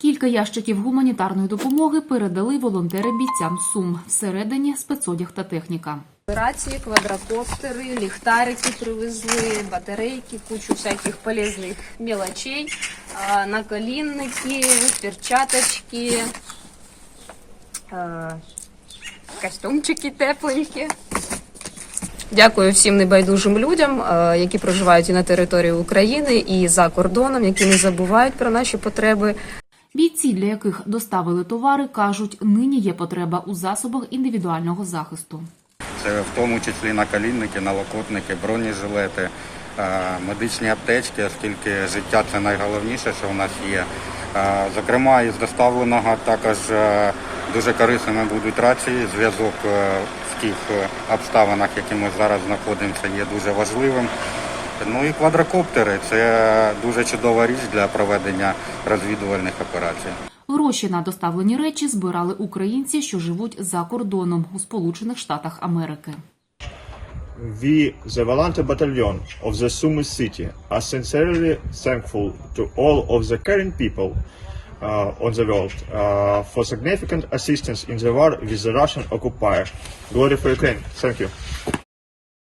Кілька ящиків гуманітарної допомоги передали волонтери бійцям Сум. Всередині спецодяг та техніка. Рації, квадрокоптери, ліхтарики привезли, батарейки, кучу всяких полезних мелочей, наколінники, перчаточки, костюмчики тепленькі. Дякую всім небайдужим людям, які проживають і на території України, і за кордоном, які не забувають про наші потреби. Бійці, для яких доставили товари, кажуть, нині є потреба у засобах індивідуального захисту. Це в тому числі наколінники, налокотники, бронежилети, медичні аптечки, оскільки життя це найголовніше, що в нас є. Зокрема, із доставленого також дуже корисними будуть рації. Зв'язок в тих е, обставинах, які ми зараз знаходимося, є дуже важливим. Ну і квадрокоптери це дуже чудова річ для проведення розвідувальних операцій. Гроші на доставлені речі збирали українці, що живуть за кордоном у Сполучених Штатах Америки. We, the Volunteer Battalion of the Sumy City, are sincerely thankful to all of the caring people uh, on the world uh, for significant assistance in the war with the Russian occupier. Glory for Ukraine. Thank you.